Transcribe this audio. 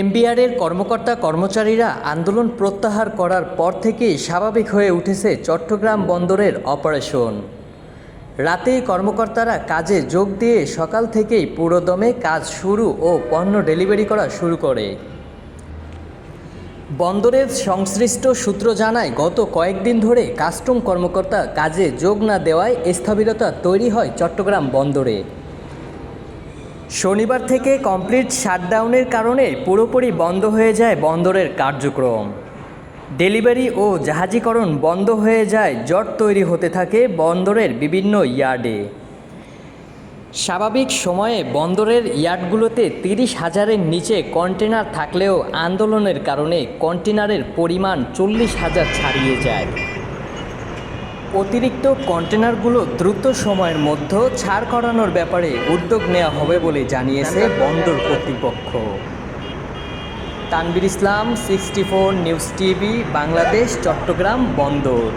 এমবিআরের কর্মকর্তা কর্মচারীরা আন্দোলন প্রত্যাহার করার পর থেকেই স্বাভাবিক হয়ে উঠেছে চট্টগ্রাম বন্দরের অপারেশন। রাতেই কর্মকর্তারা কাজে যোগ দিয়ে সকাল থেকেই পুরোদমে কাজ শুরু ও পণ্য ডেলিভারি করা শুরু করে। বন্দরের সংশ্লিষ্ট সূত্র জানায়, গত কয়েকদিন ধরে কাস্টম কর্মকর্তা কাজে যোগ না দেওয়ায় স্থবিরতা তৈরি হয় চট্টগ্রাম বন্দরে। শনিবার থেকে কমপ্লিট শাটডাউনের কারণে পুরোপুরি বন্ধ হয়ে যায় বন্দরের কার্যক্রম। ডেলিভারি ও জাহাজীকরণ বন্ধ হয়ে যায়, জট তৈরি হতে থাকে বন্দরের বিভিন্ন ইয়ার্ডে। স্বাভাবিক সময়ে বন্দরের ইয়ার্ডগুলোতে তিরিশ হাজারের নিচে কন্টেনার থাকলেও আন্দোলনের কারণে কন্টেনারের পরিমাণ চল্লিশ হাজার ছাড়িয়ে যায়। অতিরিক্ত কন্টেনারগুলো দ্রুত সময়ের মধ্যে ছাড় করানোর ব্যাপারে উদ্যোগ নেওয়া হবে বলে জানিয়েছে বন্দর কর্তৃপক্ষ। Tanvir Islam, sixty four news TV, Bangladesh, Chittagong বন্দর।